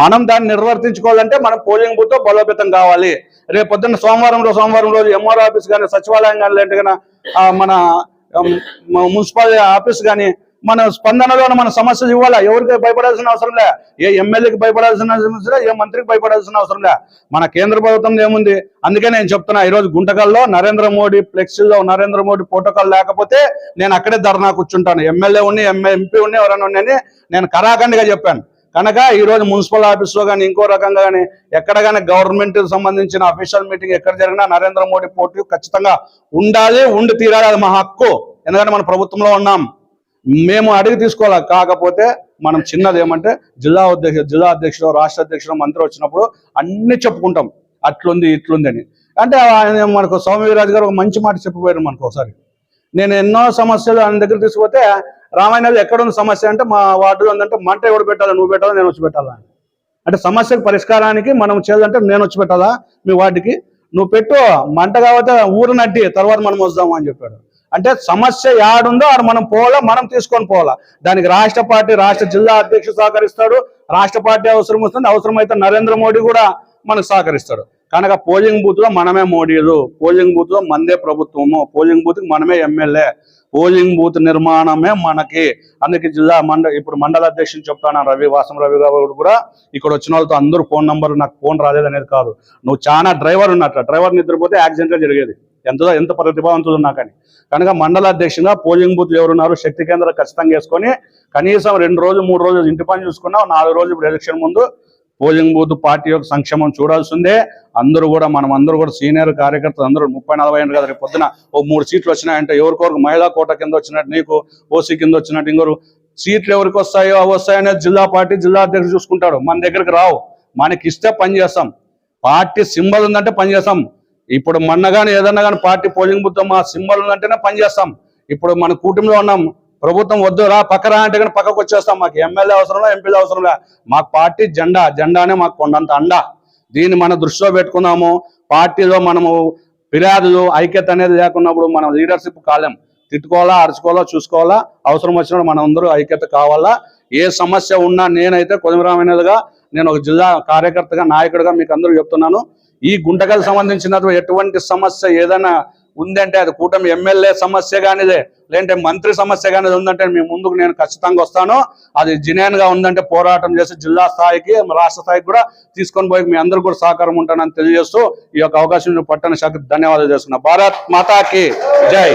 మనం దాన్ని నిర్వర్తించుకోవాలంటే మనం పోలింగ్ బూత్ బలోపేతం కావాలి. రేపు పొద్దున్న సోమవారం రోజు సోమవారం రోజు ఎంఆర్ ఆఫీస్ కానీ సచివాలయం కానీ లేదంటే మన మున్సిపాలిటీ మున్సిపల్ ఆఫీస్ కానీ మన స్పందనలో మన సమస్యలు ఇవ్వాలా? ఎవరికి భయపడాల్సిన అవసరం లే? ఏ ఎమ్మెల్యేకి భయపడాల్సిన అవసరం లే? ఏ మంత్రికి భయపడాల్సిన అవసరం లే? మన కేంద్ర ప్రభుత్వం ఏముంది? అందుకే నేను చెప్తున్నా ఈరోజు గుంటకల్లో నరేంద్ర మోడీ ఫ్లెక్సీలో నరేంద్ర మోడీ ప్రోటోకాల్ లేకపోతే నేను అక్కడే ధర్నా కూర్చుంటాను. ఎమ్మెల్యే ఉన్ని ఎంపీ ఉన్ని ఎవరైనా ఉన్నాయని నేను కరాఖండిగా చెప్పాను. కనుక ఈరోజు మున్సిపల్ ఆఫీస్లో కానీ ఇంకో రకంగా కానీ ఎక్కడ కానీ గవర్నమెంట్ సంబంధించిన అఫీషియల్ మీటింగ్ ఎక్కడ జరిగినా నరేంద్ర మోడీ పోటీ ఖచ్చితంగా ఉండాలి ఉండి తీరాలి అది మా హక్కు. ఎందుకంటే మన ప్రభుత్వంలో ఉన్నాం. మేము అడిగి తీసుకోవాలి? కాకపోతే మనం చిన్నది ఏమంటే జిల్లా అధ్యక్ష జిల్లా అధ్యక్షుడు రాష్ట్ర అధ్యక్షుడు మంత్రి వచ్చినప్పుడు అన్ని చెప్పుకుంటాం. అట్లుంది ఇట్లుంది అని. అంటే ఆయన మనకు సౌమ్యరాజు గారు ఒక మంచి మాట చెప్పిపోయారు మనకు ఒకసారి. నేను ఎన్నో సమస్యలు ఆయన దగ్గర తీసుకుపోతే రామాయణాలు ఎక్కడ సమస్య అంటే మా వార్డులో ఉందంటే మంట ఎవడు పెట్టాలా నువ్వు పెట్టాలా నేను వచ్చి పెట్టాలా అని. అంటే సమస్యకు పరిష్కారానికి మనం చేయాలంటే నేను వచ్చి పెట్టాలా మీ వార్డుకి? నువ్వు పెట్టు మంట కాబట్టి ఊరు నడ్డి తర్వాత మనం వద్దాము అని చెప్పాడు. అంటే సమస్య యాడుందో ఆడ మనం పోవాలా మనం తీసుకొని పోవాలా. దానికి రాష్ట్ర పార్టీ రాష్ట్ర జిల్లా అధ్యక్షుడు సహకరిస్తాడు. రాష్ట్ర పార్టీ అవసరం వస్తుంది అవసరమైతే నరేంద్ర మోడీ కూడా మనకు సహకరిస్తాడు. కనుక పోలింగ్ బూత్లో మనమే మోడీలు. పోలింగ్ బూత్లో మందే ప్రభుత్వము. పోలింగ్ బూత్కి మనమే ఎమ్మెల్యే. పోలింగ్ బూత్ నిర్మాణమే మనకి. అందుకే జిల్లా మండ ఇప్పుడు మండల అధ్యక్షుని చెప్తాను రవి వాసం రవి గారు కూడా. ఇక్కడ వచ్చిన వాళ్ళతో అందరూ ఫోన్ నంబర్ నాకు ఫోన్ రాలేదు అనేది కాదు. నువ్వు చాలా డ్రైవర్ ఉన్నట్టు. డ్రైవర్ నిద్రపోతే యాక్సిడెంట్ జరిగేది. ఎంత ఎంత ఉన్నా నాకని కనుక మండల అధ్యక్షుగా పోలింగ్ బూత్ ఎవరున్నారు? శక్తి కేంద్రాలు ఖచ్చితంగా వేసుకొని కనీసం రెండు రోజులు మూడు రోజులు ఇంటి పని చూసుకున్నా నాలుగు రోజులు ఇప్పుడు ఎలక్షన్ ముందు పోలింగ్ బూత్ పార్టీ యొక్క సంక్షేమం చూడాల్సిందే. అందరూ కూడా మనం అందరూ కూడా సీనియర్ కార్యకర్తలు అందరూ ముప్పై నలభై ఏళ్ళు కదా రేపు పొద్దున ఓ మూడు సీట్లు వచ్చినాయంటే ఎవరికొరకు మహిళా కోట కింద వచ్చినట్టు నీకు ఓసీ కింద వచ్చినట్టు ఇంకొకరు సీట్లు ఎవరికి వస్తాయో అవి వస్తాయనేది జిల్లా పార్టీ జిల్లా అధ్యక్షుడు చూసుకుంటాడు. మన దగ్గరికి రావు. మనకి ఇస్తే పని చేస్తాం. పార్టీ సింబల్ ఉందంటే పని చేస్తాం. ఇప్పుడు మొన్న కానీ ఏదన్నా కానీ పార్టీ పోలింగ్ బుద్ధం మా సింబల్ ఉందంటేనే పని చేస్తాం. ఇప్పుడు మన కూటమిలో ఉన్నాం. ప్రభుత్వం వద్దు రా పక్కరా అంటే కానీ పక్కకు వచ్చేస్తాం మాకు. ఎమ్మెల్యే అవసరంలా ఎంపీలు అవసరంలా. మాకు పార్టీ జెండా జెండానే మాకు కొండంత అండ. దీన్ని మనం దృష్టిలో పెట్టుకున్నాము. పార్టీలో మనము ఫిర్యాదులు ఐక్యత అనేది లేకున్నప్పుడు మనం లీడర్షిప్ కాలేం. తిట్టుకోవాలా అరుచుకోవాలా చూసుకోవాలా? అవసరం వచ్చినప్పుడు మనం అందరూ ఐక్యత కావాలా? ఏ సమస్య ఉన్నా నేనైతే కొదిమరామైనదిగా నేను ఒక జిల్లా కార్యకర్తగా నాయకుడిగా మీకు అందరూ చెప్తున్నాను. ఈ గుంటకల్ సంబంధించిన ఎటువంటి సమస్య ఏదైనా ఉందంటే అది కూటమి ఎమ్మెల్యే సమస్య కానిదే లేదంటే మంత్రి సమస్య కానీ ఉందంటే మీ ముందుకు నేను ఖచ్చితంగా వస్తాను. అది జినేన్గా ఉందంటే పోరాటం చేసి జిల్లా స్థాయికి రాష్ట్ర స్థాయికి కూడా తీసుకొని పోయి మీ అందరు కూడా సహకారం ఉంటానని తెలియజేస్తూ ఈ యొక్క అవకాశం పట్టణ శాఖ ధన్యవాదాలు చేస్తున్నా. భారత్ మాతాకి జై.